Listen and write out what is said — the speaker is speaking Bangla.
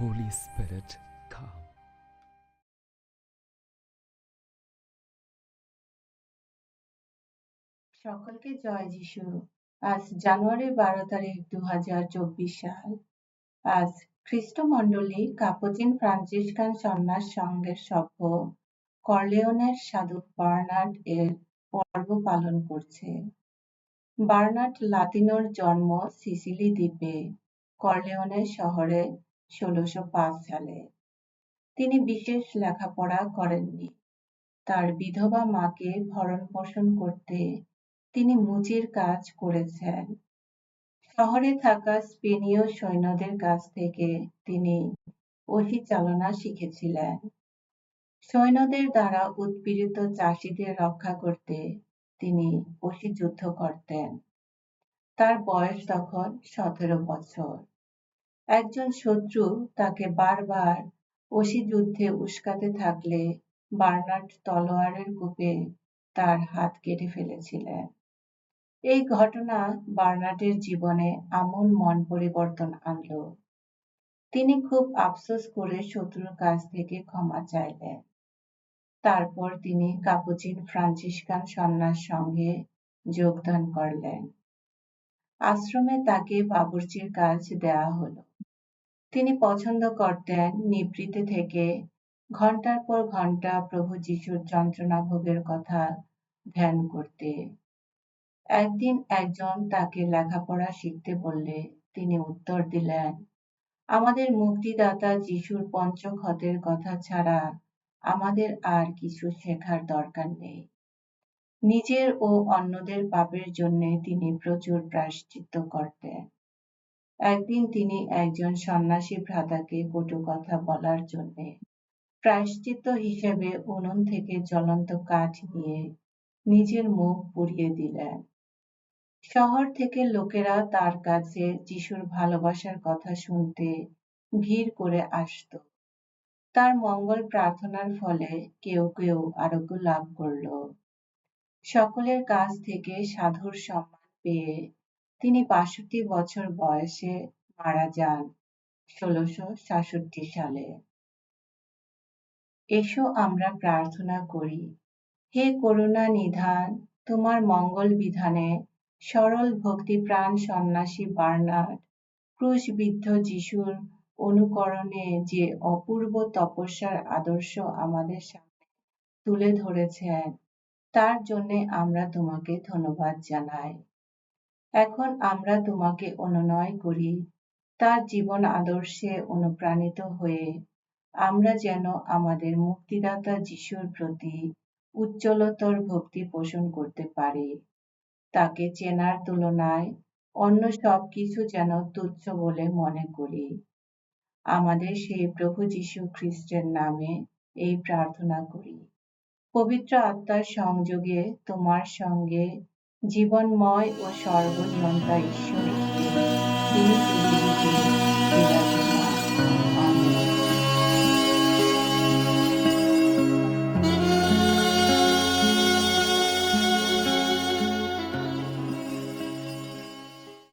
Holy Spirit, come. সকলকে জয় যিশু। আজ জানুয়ারি বারো তারিখ দু হাজার চব্বিশ সাল। আজ খ্রিস্টমণ্ডলী কাপুচিন ফ্রান্সিসকান সন্ন্যাস সংঘের সভ্য কর্লেওনের সাধু বার্নার্ড এর পর্ব পালন করছে। বার্নার্ড লাতিনোর জন্ম সিসিলি দ্বীপে কর্লেওনের শহরে ষোলোশো সালে। তিনি বিশেষ লেখাপড়া করেননি। তার বিধবা মাকে ভরণ পোষণ করতে তিনি মুচির কাজ করেছেন। শহরে থাকা স্পেনীয় সৈন্যদের কাছ থেকে তিনি ওহি চালনা শিখেছিলেন। সৈন্যদের দ্বারা উৎপীড়িত চাষিদের রক্ষা করতে তিনি ওহি যুদ্ধ করতেন। তার বয়স তখন সতেরো বছর। একজন শত্রু তাকে বারবার ওসি যুদ্ধে উস্কাতে থাকলে বার্নার্ড তলোয়ারের কূপে তার হাত কেটে ফেলেছিলেন। এই ঘটনা বার্নার্ডের জীবনে আমূল মন পরিবর্তন আনলো। তিনি খুব আফসোস করে শত্রুর কাছ থেকে ক্ষমা চাইলেন। তারপর তিনি কাপুচিন ফ্রান্সিসকান সন্ন্যাস সঙ্গে যোগদান করলেন। আশ্রমে তাকে বাবুর্চির কাজ দেয়া হলো। তিনি পছন্দ করতেন নিবৃত্তি থেকে। ঘণ্টার পর ঘণ্টা প্রভু যিশুর যন্ত্রণা ভোগের কথা ধ্যান করতে। একদিন একজন তাকে লেখাপড়া শিখতে বললে, তিনি উত্তর দিলেন, আমাদের মুক্তিদাতা যিশুর পঞ্চক্ষতের কথা ছাড়া আমাদের আর কিছু শেখার দরকার নেই। নিজের ও অন্যদের পাপের জন্য তিনি প্রচুর প্রায়শ্চিত্ত করতেন। একদিন তিনি একজন সন্ন্যাসী ভ্রাতাকে কটু কথা বলার জন্য প্রায়শ্চিত্ত হিসেবে উনুন থেকে জ্বলন্ত কাঠ নিয়ে নিজের মুখ পুড়িয়ে দিলেন। শহর থেকে লোকেরা তার কাছে যিশুর ভালোবাসার কথা শুনতে ভিড় করে আসত। তার মঙ্গল প্রার্থনার ফলে কেউ কেউ আরোগ্য লাভ করল। সকলের কাছ থেকে সাধুর সম্মান পেয়ে তিনি বাষট্টি বছর বয়সে মারা যান ষোলোশো সাতষট্টি সালে। এসো আমরা প্রার্থনা করি, হে করুণা নিধান, তোমার মঙ্গল বিধানে সরল ভক্তিপ্রাণ সন্ন্যাসী বার্নার্ড ক্রুশবিদ্ধ যিশুর অনুকরণে যে অপূর্ব তপস্যার আদর্শ আমাদের সামনে তুলে ধরেছেন, তার জন্য আমরা তোমাকে ধন্যবাদ জানাই। এখন আমরা তোমাকে অনুনয় করি। তার জীবন আদর্শে অনুপ্রাণিত হয়ে আমরা যেন আমাদের মুক্তিদাতা যিশুর প্রতি উজ্জ্বলতর ভক্তি পোষণ করতে পারি। তাকে চেনার তুলনায় অন্য সব কিছু যেন তুচ্ছ বলে মনে করি। আমাদের সেই প্রভু যীশু খ্রিস্টের নামে এই প্রার্থনা করি। পবিত্র আত্মার সংযোগে তোমার সঙ্গে জীবনময় ও সর্বনিয়ন্তা ঈশ্বর তিনি